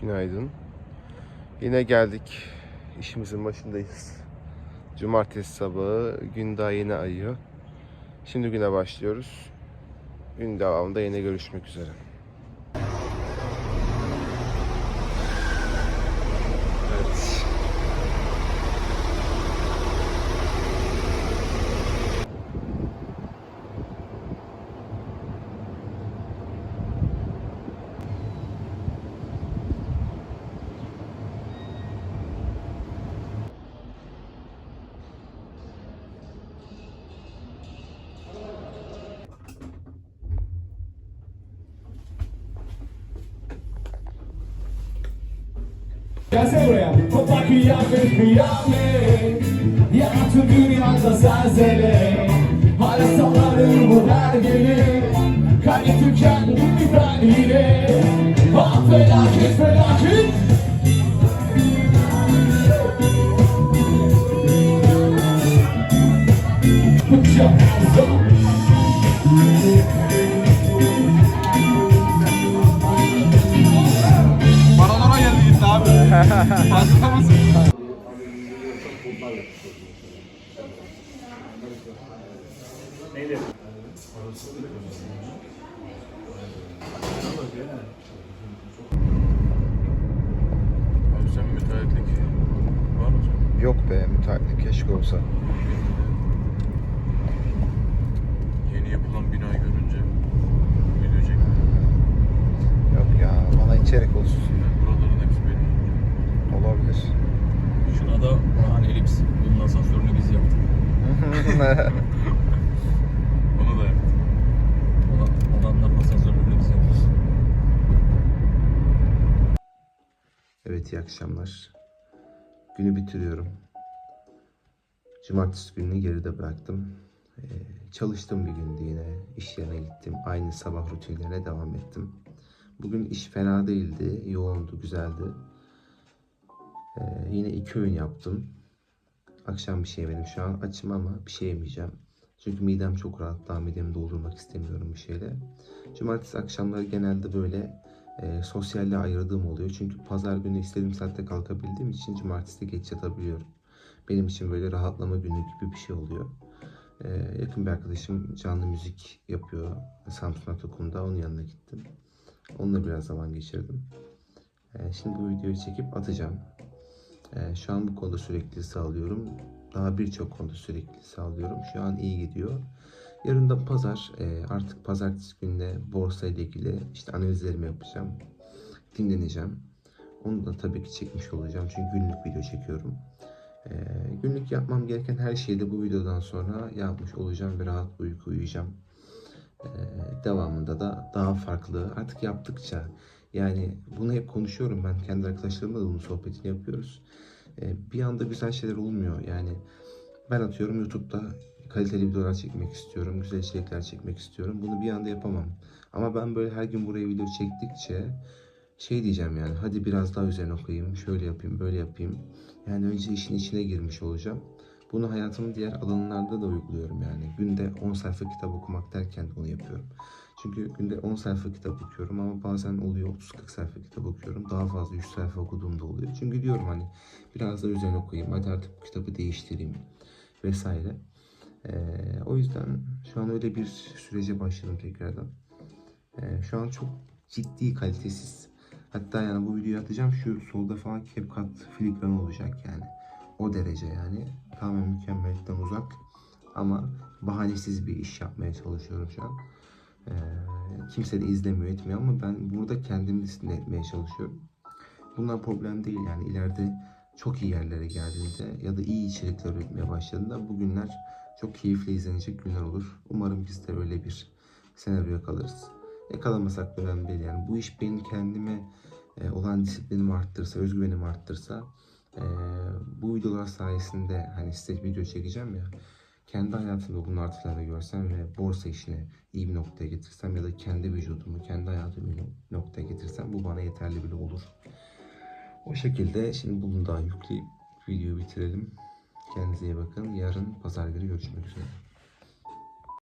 Günaydın. Yine geldik. İşimizin başındayız. Cumartesi sabahı. Gün daha yeni ayıyor. Şimdi güne başlıyoruz. Gün devamında yine görüşmek üzere. Gelsene buraya. Topak kıyamet kıyamet Yaratı dünyada zelzele. Hala sallarım bu belgeli Kalbi tükendi bir ben Ah felaket felaket Bıçak Maradona Hasta mısın? Abi sen müteahhitlik var mı? Yok be müteahhitlik keşke olsa. Yeni yapılan binayı görünce video çek. Yok ya bana içerik olsun. Yani buraların hepsi benim. Olabilir. Şuna da hani elips bunun asansörünü biz yaptık. Onu da yaptım. Olan, olanların asansörünü biz yaptık. Evet iyi akşamlar. Günü bitiriyorum. Cumartesi gününü geride bıraktım. Ee, çalıştım bir gündü yine. İş yerine gittim. Aynı sabah rutinlerine devam ettim. Bugün iş fena değildi. Yoğundu, güzeldi. Ee, yine iki öğün yaptım. Akşam bir şey yemedim. Şu an açım ama bir şey yemeyeceğim. Çünkü midem çok rahat. Daha midemi doldurmak istemiyorum bir şeyle. Cumartesi akşamları genelde böyle e, sosyalle ayırdığım oluyor. Çünkü pazar günü istediğim saatte kalkabildiğim için cumartesi geç yatabiliyorum. Benim için böyle rahatlama günü gibi bir şey oluyor. E, yakın bir arkadaşım canlı müzik yapıyor. Samsun Atakum'da onun yanına gittim. Onunla biraz zaman geçirdim. E, şimdi bu videoyu çekip atacağım. E, şu an bu konuda sürekli sağlıyorum. Daha birçok konuda sürekli sağlıyorum. Şu an iyi gidiyor. Yarın da pazar. e, artık pazartesi gününe borsa ile ilgili işte analizlerimi yapacağım. Dinleneceğim. Onu da tabii ki çekmiş olacağım. Çünkü günlük video çekiyorum. E, günlük yapmam gereken her şeyi de bu videodan sonra yapmış olacağım ve rahat uyku uyuyacağım. E, devamında da daha farklı artık yaptıkça yani bunu hep konuşuyorum ben kendi arkadaşlarımla da bunun sohbetini yapıyoruz. E, bir anda güzel şeyler olmuyor yani ben atıyorum YouTube'da kaliteli videolar çekmek istiyorum, güzel içerikler çekmek istiyorum. Bunu bir anda yapamam. Ama ben böyle her gün buraya video çektikçe şey diyeceğim yani hadi biraz daha üzerine okuyayım, şöyle yapayım, böyle yapayım. Yani önce işin içine girmiş olacağım. Bunu hayatımın diğer alanlarda da uyguluyorum yani. Günde 10 sayfa kitap okumak derken de onu yapıyorum. Çünkü günde 10 sayfa kitap okuyorum ama bazen oluyor 30-40 sayfa kitap okuyorum. Daha fazla 100 sayfa okuduğum da oluyor. Çünkü diyorum hani biraz da üzerine okuyayım. Hadi artık bu kitabı değiştireyim vesaire. Ee, o yüzden şu an öyle bir sürece başladım tekrardan. Ee, şu an çok ciddi kalitesiz. Hatta yani bu videoyu atacağım şu solda falan CapCut filigranı olacak yani. O derece yani. Tamamen mükemmellikten uzak. Ama bahanesiz bir iş yapmaya çalışıyorum şu an. Ee, kimse de izlemiyor etmiyor ama ben burada kendimi disipline etmeye çalışıyorum. Bunlar problem değil yani ileride çok iyi yerlere geldiğinde ya da iyi içerikler üretmeye başladığında bu günler çok keyifli izlenecek günler olur. Umarım biz de öyle bir senaryoya kalırız. Yakalamasak da önemli değil yani. Bu iş benim kendime e, olan disiplinimi arttırsa, özgüvenimi arttırsa e, bu videolar sayesinde hani size video çekeceğim ya kendi hayatımda bunun artılarını görsem ve borsa işini iyi bir noktaya getirsem ya da kendi vücudumu, kendi hayatımı iyi noktaya getirsem bu bana yeterli bile olur. O şekilde şimdi bunu daha yükleyip videoyu bitirelim. Kendinize iyi bakın. Yarın pazar günü görüşmek üzere.